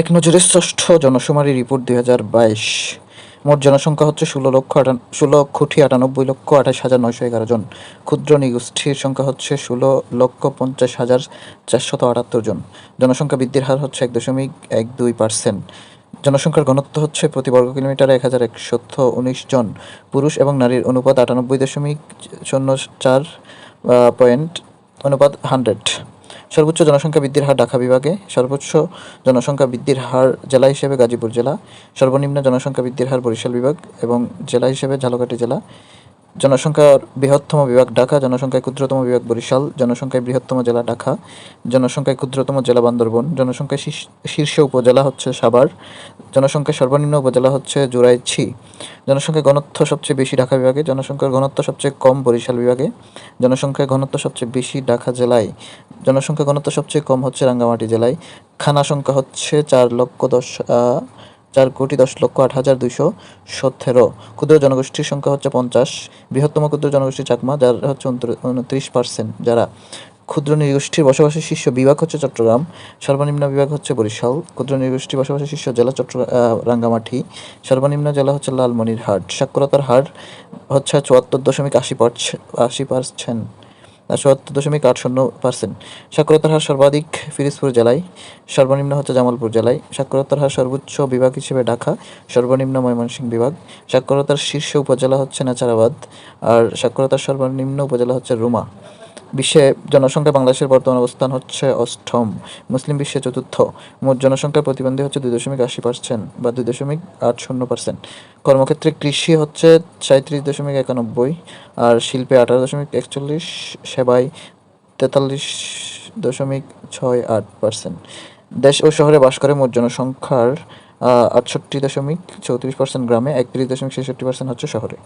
এক নজরে ষষ্ঠ জনশুমারি রিপোর্ট দুই হাজার বাইশ। মোট জনসংখ্যা হচ্ছে ষোলো লক্ষ আটান ষোলো কোটি আটানব্বই লক্ষ আঠাশ হাজার নয়শো এগারো জন। ক্ষুদ্র নিগোষ্ঠীর সংখ্যা হচ্ছে ষোলো লক্ষ পঞ্চাশ হাজার চারশত আটাত্তর জন। জনসংখ্যা বৃদ্ধির হার হচ্ছে এক দশমিক এক দুই পার্সেন্ট। জনসংখ্যার ঘনত্ব হচ্ছে প্রতি বর্গ কিলোমিটারে এক হাজার একশত উনিশ জন। পুরুষ এবং নারীর অনুপাত আটানব্বই দশমিক শূন্য চার পয়েন্ট অনুপাত হান্ড্রেড সর্বোচ্চ জনসংখ্যা বৃদ্ধির হার ঢাকা বিভাগে, সর্বোচ্চ জনসংখ্যা বৃদ্ধির হার জেলা হিসেবে গাজীপুর জেলা, সর্বনিম্ন জনসংখ্যা বৃদ্ধির হার বরিশাল বিভাগ এবং জেলা হিসেবে ঝালকাঠি জেলা। জনসংখ্যার বৃহত্তম বিভাগ ঢাকা, জনসংখ্যায় ক্ষুদ্রতম বিভাগ বরিশাল, জনসংখ্যায় বৃহত্তম জেলা ঢাকা, জনসংখ্যায় ক্ষুদ্রতম জেলা বান্দরবন, জনসংখ্যায় শীর্ষ- উপজেলা হচ্ছে সাভার, জনসংখ্যায় সর্বনিম্ন উপজেলা হচ্ছে জুরাইছি জনসংখ্যার ঘনত্ব সবচেয়ে বেশি ঢাকা বিভাগে, জনসংখ্যার ঘনত্ব সবচেয়ে কম বরিশাল বিভাগে জনসংখ্যার ঘনত্ব সবচেয়ে বেশি ঢাকা জেলায় জনসংখ্যা ঘনত্ব সবচেয়ে কম হচ্ছে রাঙ্গামাটি জেলায় খানা সংখ্যা হচ্ছে চার লক্ষ দশ চার কোটি দশ লক্ষ আট হাজার দুইশো সতেরো। ক্ষুদ্র জনগোষ্ঠীর সংখ্যা হচ্ছে পঞ্চাশ। বৃহত্তম ক্ষুদ্র জনগোষ্ঠী চাকমা, যার হচ্ছে উনত্রিশ পার্সেন্ট যারা। ক্ষুদ্র নৃগোষ্ঠীর বসবাসের শীর্ষ বিভাগ হচ্ছে চট্টগ্রাম। সর্বনিম্ন বিভাগ হচ্ছে বরিশাল। ক্ষুদ্র নৃগোষ্ঠী বসবাসের শীর্ষ জেলা চট্টগ্রাম রাঙ্গামাটি। সর্বনিম্ন জেলা হচ্ছে লালমনিরহাট। সাক্ষরতার হার হচ্ছে চুয়াত্তর দশমিক আশি পার্সেন্ট আশি পার্সেন্ট। চুয়াত্তর দশমিক আট শূন্য পার্সেন্ট। সাক্ষরতার হার সর্বাধিক ফিরোজপুর জেলায়। সর্বনিম্ন হচ্ছে জামালপুর জেলায়। সাক্ষরতার হার সর্বোচ্চ বিভাগ হিসেবে ঢাকা, সর্বনিম্ন ময়মনসিংহ বিভাগ। সাক্ষরতার শীর্ষ উপজেলা হচ্ছে নাচারাবাদ আর সাক্ষরতার সর্বনিম্ন উপজেলা হচ্ছে রুমা। বিশ্বে জনসংখ্যা বাংলাদেশের বর্তমান অবস্থান হচ্ছে অষ্টম। মুসলিম বিশ্বে চতুর্থ। মোট জনসংখ্যার প্রতিবন্ধী হচ্ছে দুই দশমিক আশি পার্সেন্ট বা দুই দশমিক আট শূন্য পার্সেন্ট। কর্মক্ষেত্রে কৃষি হচ্ছে সাঁত্রিশ দশমিক একানব্বই আর শিল্পে আঠারো দশমিক একচল্লিশ সেবায় তেতাল্লিশ দশমিক ছয় আট পার্সেন্ট। দেশ ও শহরে বাস করে মোট জনসংখ্যার আটষট্টি দশমিক চৌত্রিশ পার্সেন্ট গ্রামে, একত্রিশ দশমিক ছেষট্টি পার্সেন্ট হচ্ছে শহরে।